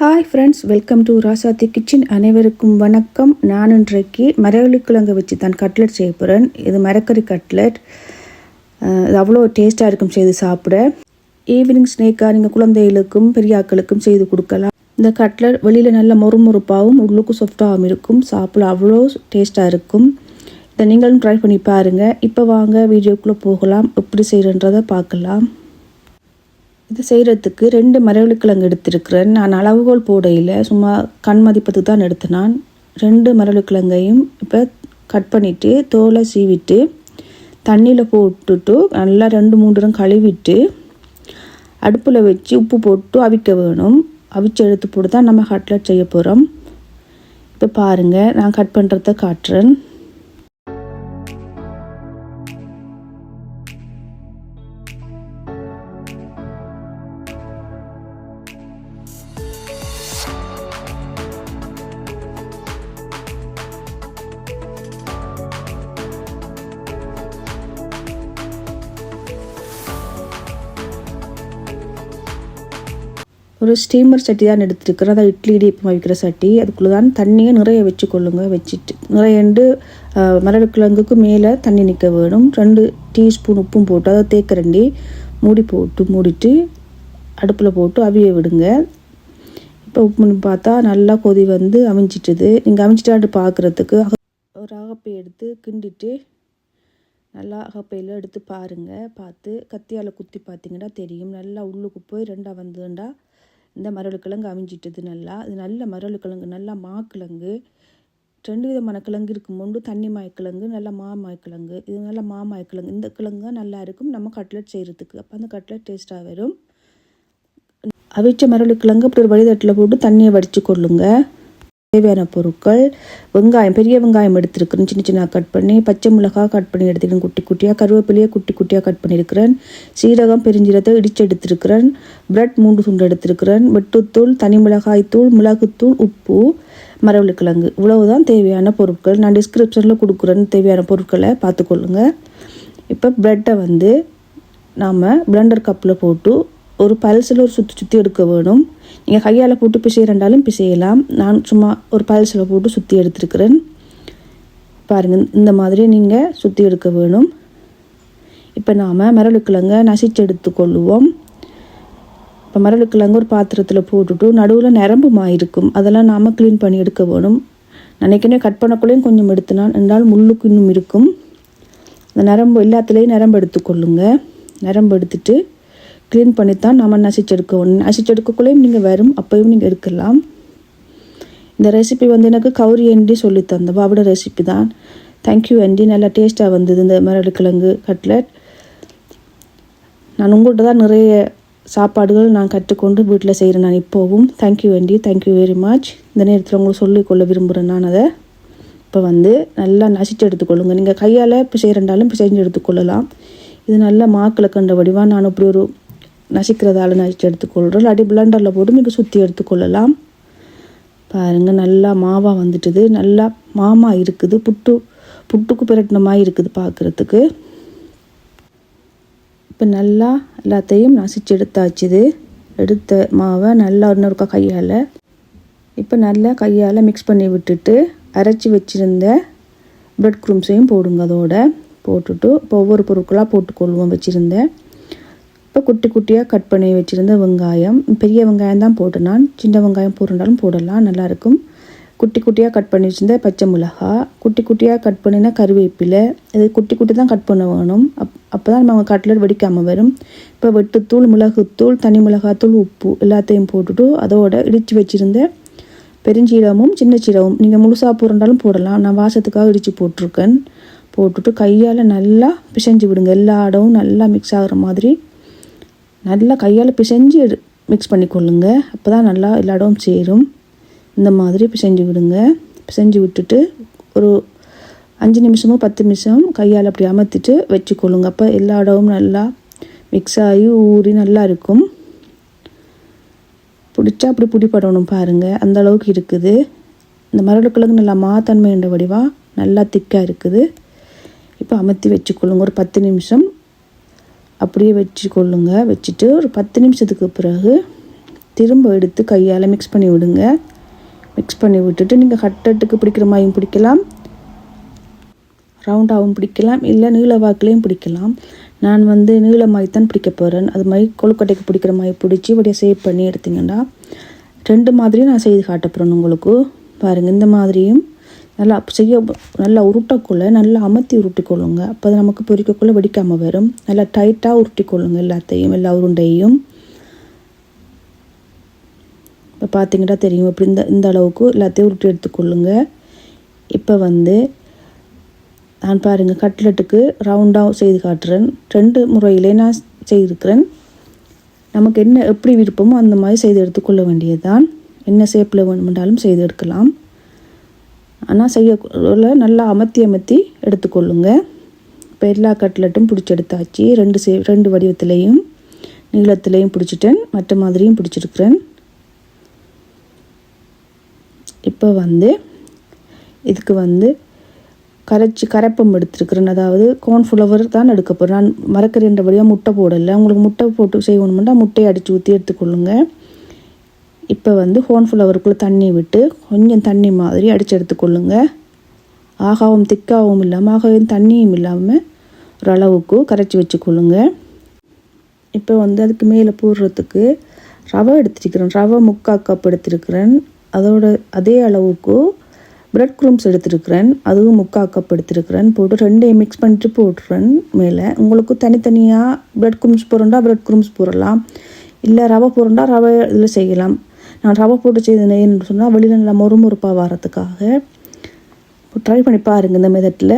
Hi friends welcome to Rasathi kitchen அனைவருக்கும் வணக்கம். நான் இன்றைக்கு மரவள்ளிக்கிழங்கு வச்சு தான் கட்லெட் செய்ய போகிறேன் இது மரக்கறி கட்லெட் இது அவ்வளோ டேஸ்ட்டாக இருக்கும் செய்து சாப்பிட. ஈவினிங் ஸ்னேக்காக நீங்கள் குழந்தைகளுக்கும் பெரியாக்களுக்கும் செய்து கொடுக்கலாம். இந்த கட்லெட் வெளியில் நல்ல மொறுமொறுப்பாகவும் உள்ளுக்கும் சாஃப்டாகவும் இருக்கும். சாப்பிட அவ்வளோ டேஸ்ட்டாக இருக்கும். இதை நீங்களும் ட்ரை பண்ணி பாருங்கள் இப்போ வாங்க வீடியோக்குள்ளே போகலாம். எப்படி செய்கிறன்றதை பார்க்கலாம். இது செய்கிறதுக்கு ரெண்டு மரவள்ளிக்கிழங்கு எடுத்திருக்கிறேன். நான் அளவுகோல் போடையில் சும்மா கண் மதிப்பத்துக்கு தான் எடுத்தினான் ரெண்டு மரவள்ளிக்கிழங்கையும் இப்போ கட் பண்ணிவிட்டு தோலை சீவிட்டு தண்ணியில் போட்டுட்டு நல்லா ரெண்டு மூணு கழுவிட்டு அடுப்பில் வச்சு உப்பு போட்டு அவிக்க வேணும். அவிச்சு எடுத்து போட்டு தான் நம்ம கட்லட் செய்ய போகிறோம் இப்போ பாருங்கள் நான் கட் பண்ணுறத காட்டுறேன். ஒரு ஸ்டீமர் சட்டி தான் எடுத்துருக்கிறேன் அதான் இட்லி இடியப்பம் வைக்கிற சட்டி. அதுக்குள்ளே தான் தண்ணியை நிறைய வச்சுக்கொள்ளுங்க வச்சுட்டு. நிறையண்டு மரக்கிழங்குக்கு மேலே தண்ணி நிற்க வேணும். ரெண்டு டீஸ்பூன் உப்பும் போட்டு அதை தேக்கரண்டி மூடி போட்டு மூடிட்டு அடுப்பில் போட்டு அவிய விடுங்க. இப்போ உப்புன்னு பார்த்தா நல்லா கொதி வந்து அமைஞ்சிட்டுது நீங்கள் அமைஞ்சிட்டாண்டு பார்க்குறதுக்கு ஒரு அகப்பை எடுத்து கிண்டிட்டு நல்லா அகப்பையில் எடுத்து பாருங்கள் பார்த்து கத்தியால் குத்தி பார்த்தீங்கன்னா தெரியும். நல்லா உள்ளுக்கு போய் ரெண்டாக வந்துண்டா இந்த மரவள்ளிக்கிழங்கு அமைஞ்சிட்டது நல்லா. இது நல்ல மரவள்ளிக்கிழங்கு நல்லா மாக்கிழங்கு. ரெண்டு விதமான கிழங்கு இருக்கும் ஒன்று தண்ணி மாய்க்கிழங்கு நல்ல மா மாய்க்கிழங்கு இது நல்ல மா மாய்க்கிழங்கு இந்த கிழங்கு தான் நல்லா இருக்கும். நம்ம கட்லெட் செய்கிறதுக்கு அப்போ அந்த கட்லெட் டேஸ்ட்டாக வரும். அவிச்ச மரவள்ளிக்கிழங்கு அப்படி ஒரு வழிதட்டில் போட்டு தண்ணியை வடித்து கொள்ளுங்கள் தேவையான பொருட்கள் வெங்காயம் பெரிய வெங்காயம் எடுத்திருக்கிறேன். சின்ன சின்ன கட் பண்ணி பச்சை மிளகாய் கட் பண்ணி எடுத்துக்கிறேன் குட்டி குட்டியாக கருவேப்பிலையை குட்டி குட்டியாக கட் பண்ணியிருக்கிறேன். சீரகம் பெருஞ்சீரத்தை இடித்து எடுத்திருக்கிறேன். பிரெட் மூன்று சுண்டு எடுத்திருக்கிறேன். வெட்டுத்தூள் தனி மிளகாய் தூள் மிளகுத்தூள் உப்பு மரவள்ளிக்கிழங்கு. இவ்வளவுதான் தேவையான பொருட்கள். நான் டிஸ்கிரிப்ஷனில் கொடுக்குறேன். தேவையான பொருட்களை பார்த்துக்கொள்ளுங்க. இப்போ ப்ரெட்டை வந்து நாம் பிளண்டர் கப்பில் போட்டு ஒரு பல்சில் ஒரு சுற்றி சுற்றி எடுக்க வேணும். நீங்கள் கையால் போட்டு பிசையிறண்டாலும் பிசையலாம். நான் சும்மா ஒரு பல்சில் போட்டு சுற்றி எடுத்துருக்கிறேன். பாருங்கள் இந்த மாதிரி நீங்கள் சுற்றி எடுக்க வேணும். இப்போ நாம் மரளுக்கிழங்க நசிச்சு எடுத்துக்கொள்ளுவோம் இப்போ மரளுக்கிழங்கு ஒரு பாத்திரத்தில் போட்டுட்டு நடுவில் நரம்புமா இருக்கும். அதெல்லாம் நாம் க்ளீன் பண்ணி எடுக்க வேணும். நினைக்கனே கட் பண்ணக்குள்ளேயும் கொஞ்சம் எடுத்துனா என்றால் முள்ளுக்கு இன்னும் இருக்கும். அந்த நரம்பு எல்லாத்துலேயும் நரம்பு எடுத்துக்கொள்ளுங்க நரம்பு எடுத்துட்டு க்ளீன் பண்ணி தான் நம்ம நசிச்செடுக்கணும் நசிச்செடுக்கக்குள்ளேயும் நீங்கள் வரும் அப்போயும் நீங்கள் எடுக்கலாம். இந்த ரெசிபி வந்து எனக்கு கௌரி அண்டி சொல்லி தந்த பாபோட ரெசிபி தான். தேங்க்யூ அண்டி நல்லா டேஸ்ட்டாக வந்தது. இந்த மரடுக்கிழங்கு கட்லெட் நான் உங்கள்கிட்ட தான் நிறைய சாப்பாடுகள் நான் கற்றுக்கொண்டு வீட்டில் செய்கிறேன் நான் இப்போவும். Thank you aunty thank you very much இந்த நேரத்தில் உங்களுக்கு சொல்லிக்கொள்ள விரும்புகிறேன் நான் அதை. இப்போ வந்து நல்லா நசிச்சு எடுத்துக்கொள்ளுங்க. நீங்கள் கையால் பிசைகிறண்டாலும் பிசைஞ்சு எடுத்துக்கொள்ளலாம். இது நல்ல மாக்கில் கண்ட வடிவாக நான் இப்படி ஒரு நசிக்கிறதால நசிச்சு எடுத்துக்கொள்கிறோம் இல்லாட்டி பிளண்டரில் போட்டு நீங்கள் சுற்றி எடுத்துக்கொள்ளலாம். பாருங்கள் நல்லா மாவாக வந்துட்டுது. நல்லா மாமா இருக்குது. புட்டு புட்டுக்கு பிரட்டினமாக இருக்குது பார்க்குறதுக்கு இப்போ நல்லா எல்லாத்தையும் நசிச்சு எடுத்தாச்சுது. எடுத்த மாவை நல்லா இன்னொருக்கா கையால். இப்போ நல்லா கையால் மிக்ஸ் பண்ணி விட்டுட்டு அரைச்சி வச்சுருந்த ப்ரெட் க்ரூம்ஸையும் போடுங்க அதோட. போட்டுட்டு இப்போ ஒவ்வொரு பொருட்களாக போட்டுக்கொள்வோம் வச்சுருந்தேன் இப்போ குட்டி குட்டியாக கட் பண்ணி வச்சுருந்த வெங்காயம் பெரிய வெங்காயம் தான் போட்டேன் நான் சின்ன வெங்காயம் போட்டுருந்தாலும் போடலாம் நல்லாயிருக்கும் குட்டி குட்டியாக கட் பண்ணி வச்சுருந்த பச்சை மிளகா குட்டி குட்டியாக கட் பண்ணினா கருவேப்பிலை இது குட்டி குட்டி தான் கட் பண்ண வேணும். அப் அப்போ தான் நம்ம கட்லர் வெடிக்காமல் வரும். இப்போ வெட்டுத்தூள் மிளகுத்தூள் தனி மிளகாத்தூள் உப்பு எல்லாத்தையும் போட்டுட்டு அதோட இடித்து வச்சுருந்த பெருஞ்சீரகமும் சின்ன சீரகமும் நீங்கள் முழுசாக போடுறாலும் போடலாம். நான் வாசத்துக்காக இடித்து போட்டிருக்கேன். போட்டுட்டு கையால் நல்லா பிசைஞ்சு விடுங்க. எல்லா இடமும் நல்லா மிக்ஸ் ஆகிற மாதிரி நல்லா கையால் பிசைஞ்சு மிக்ஸ் பண்ணிக்கொள்ளுங்க. அப்போ தான் நல்லா எல்லா இடமும் சேரும். இந்த மாதிரி பிசைஞ்சு விடுங்க. பிசைஞ்சு விட்டுட்டு ஒரு அஞ்சு நிமிஷமோ பத்து நிமிஷம் கையால் அப்படி அமர்த்திட்டு வச்சுக்கொள்ளுங்க. அப்போ எல்லா இடமும் நல்லா மிக்ஸ் ஆகி ஊறி நல்லா இருக்கும். பிடிச்சா அப்படி பிடிப்படணும் பாருங்கள் அந்த அளவுக்கு இருக்குது. இந்த மரளுக்கிழங்கு நல்லா மாத்தன்மைன்ற வடிவாக நல்லா திக்காக இருக்குது. இப்போ அமர்த்தி வச்சுக்கொள்ளுங்க. ஒரு பத்து நிமிஷம் அப்படியே வச்சுக்கொள்ளுங்க. வச்சுட்டு ஒரு பத்து நிமிஷத்துக்கு பிறகு திரும்ப எடுத்து கையால் மிக்ஸ் பண்ணி விடுங்க. மிக்ஸ் பண்ணி விட்டுட்டு நீங்கள் ஹட்டட்டுக்கு பிடிக்கிற மாதிரியும் பிடிக்கலாம். ரவுண்டாகவும் பிடிக்கலாம். இல்லை நீள வாக்குலேயும் பிடிக்கலாம். நான் வந்து நீளமாய் தான் பிடிக்க போகிறேன் அது மாதிரி கொழுக்கட்டைக்கு பிடிக்கிற மாதிரி பிடிச்சி இப்படியே சேவ் பண்ணி எடுத்திங்கன்னா ரெண்டு மாதிரியும் நான் செய்து காட்ட போகிறேன் உங்களுக்கு. பாருங்கள் இந்த மாதிரியும் நல்லா செய்ய நல்லா உருட்டக்குள்ளே நல்லா அமர்த்தி உருட்டிக்கொள்ளுங்க. அப்போ அது நமக்கு பொறிக்கக்குள்ளே வெடிக்காமல் வரும். நல்லா டைட்டாக உருட்டிக்கொள்ளுங்க எல்லாத்தையும் எல்லா உருண்டையும் இப்போ பார்த்தீங்கன்னா தெரியும். இப்படி இந்த இந்த அளவுக்கு எல்லாத்தையும் உருட்டி எடுத்துக்கொள்ளுங்க. இப்போ வந்து நான் பாருங்கள் கட்லெட்டுக்கு ரவுண்டாக செய்து காட்டுறேன். ரெண்டு முறையிலே நான் செய்திருக்கிறேன். நமக்கு என்ன எப்படி விருப்பமோ அந்த மாதிரி செய்து எடுத்துக்கொள்ள வேண்டியது தான் என்ன ஷேப்பில் வேணுமென்றாலும் செய்து எடுக்கலாம். ஆனால் செய்ய நல்லா அமர்த்தி அமர்த்தி எடுத்துக்கொள்ளுங்க. இப்போ எல்லா கட்லெட்டும் பிடிச்சி எடுத்தாச்சு ரெண்டு சே ரெண்டு வடிவத்துலேயும் நீளத்துலேயும் பிடிச்சிட்டேன். மற்ற மாதிரியும் பிடிச்சிருக்கிறேன். இப்போ வந்து இதுக்கு வந்து கரைச்சி கரைப்பம் எடுத்துருக்குறேன். அதாவது கார்ன்ஃப்ளவர் தான் எடுக்க போகிறேன் நான் மறக்கறின்றபடியாக முட்டை போடலை. உங்களுக்கு முட்டை போட்டு செய்யணுமெண்டா முட்டையை அடித்து ஊற்றி எடுத்துக்கொள்ளுங்கள் இப்போ வந்து கார்ன்ஃப்ளவருக்குள்ளே தண்ணி விட்டு கொஞ்சம் தண்ணி மாதிரி அடித்து எடுத்துக்கொள்ளுங்க. ஆகாவும் திக்காகவும் இல்லாமல் ஆகவும் தண்ணியும் இல்லாமல் ஒரு அளவுக்கு கரைச்சி வச்சுக்கொள்ளுங்க. இப்போ வந்து அதுக்கு மேலே போடுறதுக்கு ரவை எடுத்துருக்கிறேன். ரவை முக்கால் கப் எடுத்துருக்கிறேன். அதோட அதே அளவுக்கு பிரெட் க்ரூம்ஸ் எடுத்துருக்கிறேன். அதுவும் முக்கால் கப் எடுத்துருக்கிறேன். போட்டு ரெண்டையும் மிக்ஸ் பண்ணிட்டு போட்டுறேன் மேலே. உங்களுக்கு தனித்தனியாக பிரெட் க்ரூம்ஸ் போடுறா பிரெட் க்ரூம்ஸ் போடலாம். இல்லை ரவை போடுறா ரவை இதில் செய்யலாம். நான் ரவை போட்டு செய்தேன்னு சொன்னால் வெளியில் நல்லா மொறுமொறுப்பாக வரத்துக்காக. ட்ரை பண்ணி பாருங்கள் இந்த மெதட்டில்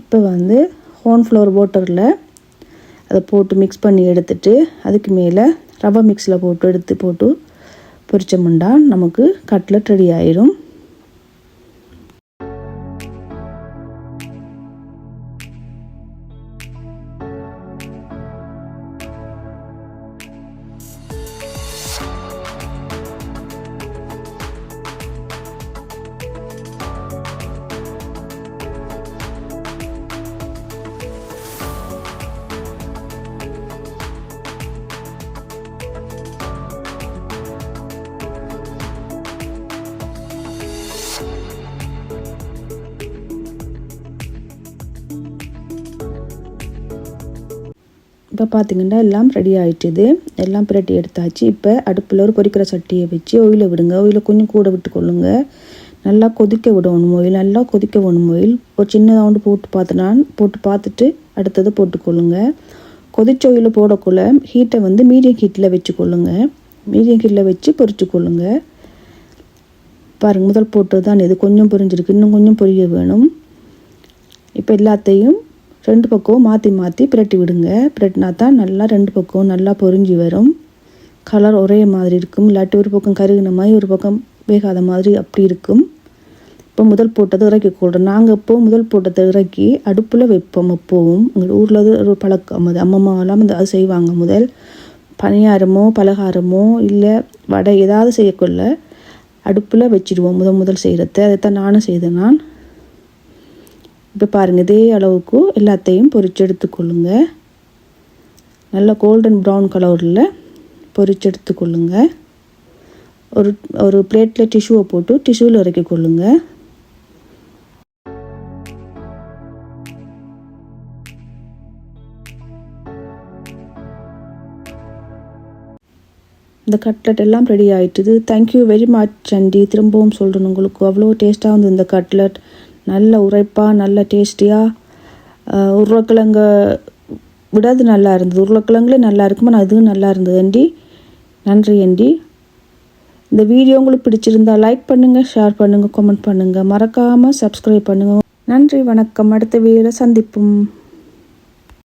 இப்போ வந்து ஹோன்ஃப்ளவர் வாட்டரில் அதை போட்டு மிக்ஸ் பண்ணி எடுத்துட்டு அதுக்கு மேலே ரவை மிக்ஸில் போட்டு எடுத்து போட்டு பொரிச்சமுண்டா நமக்கு கட்லட் ரெடி ஆயிரும். இப்போ பார்த்தீங்கன்னா எல்லாம் ரெடி ஆகிட்டுது எல்லாம் பிரட்டி எடுத்தாச்சு. இப்போ அடுப்பில் ஒரு பொரிக்கிற சட்டியை வச்சு ஒயிலை விடுங்க. ஒயில கொஞ்சம் கூட விட்டுக்கொள்ளுங்க. நல்லா கொதிக்க விடணும் ஒயில் நல்லா கொதிக்க விடணும் ஒயில் ஒரு சின்னதாக போட்டு பார்த்து போட்டு பார்த்துட்டு அடுத்தது போட்டுக்கொள்ளுங்க. கொதிச்ச ஒயில் போடக்குள்ள ஹீட்டை வந்து மீடியம் ஹீட்டில் வச்சுக்கொள்ளுங்க. மீடியம் ஹீட்டில் வச்சு பொரிச்சு கொள்ளுங்க பாருங்கள் முதல் போட்டு தான் இது. கொஞ்சம் பொரிஞ்சிருக்கு. இன்னும் கொஞ்சம் பொரிய வேணும். இப்போ எல்லாத்தையும் ரெண்டு பக்கமும் மாற்றி மாற்றி பிரட்டி விடுங்க. பிரட்டினா தான் நல்லா ரெண்டு பக்கமும் நல்லா பொறிஞ்சி வரும். கலர் ஒரே மாதிரி இருக்கும். இல்லாட்டி ஒரு பக்கம் கருகின மாதிரி ஒரு பக்கம் வேகாத மாதிரி அப்படி இருக்கும். இப்போ முதல் போட்டதை இறக்கி கொள்கிறோம் நாங்கள் இப்போ முதல் போட்டதை இறக்கி அடுப்பில் வைப்போம் எப்போவும் எங்கள் ஊரில் அது ஒரு பழக்கம். அது அம்மம்மாவெல்லாம் இந்த அது செய்வாங்க முதல். பணியாரமோ பலகாரமோ இல்லை வடை ஏதாவது செய்யக்குள்ள அடுப்பில் வச்சிடுவோம். முதல் முதல் செய்கிறத அதை தான் நானும் செய்தேன். நான் இப்போ பாருங்கள் இதே அளவுக்கு எல்லாத்தையும் பொரிச்சு எடுத்துக்கொள்ளுங்க நல்ல கோல்டன் ப்ரௌன் கலரில் பொரிச்சு எடுத்துக்கொள்ளுங்க ஒரு ஒரு பிளேட்டில் டிஷ்யூவை போட்டு டிஷ்யூவில் இறக்கி கொள்ளுங்க இந்த கட்லட் எல்லாம் ready ஆகிட்டுது thank you very much aunty திரும்பவும் சொல்கிறேன் உங்களுக்கு. அவ்வளோ டேஸ்ட்டாக வந்து இந்த கட்லட் நல்ல உரைப்பாக நல்ல டேஸ்டியாக உருளைக்கிழங்க விடாது நல்லா இருந்தது. உருளைக்கிழங்குலே நல்லா இருக்குமா நான் நல்லா இருந்தது. அண்டி நன்றி அண்டி இந்த வீடியோ உங்களுக்கு பிடிச்சிருந்தா லைக் பண்ணுங்கள் ஷேர் பண்ணுங்கள் கமெண்ட் பண்ணுங்கள் மறக்காமல் சப்ஸ்கிரைப் பண்ணுங்கள் நன்றி வணக்கம். அடுத்த வீடியோவில் சந்திப்போம்.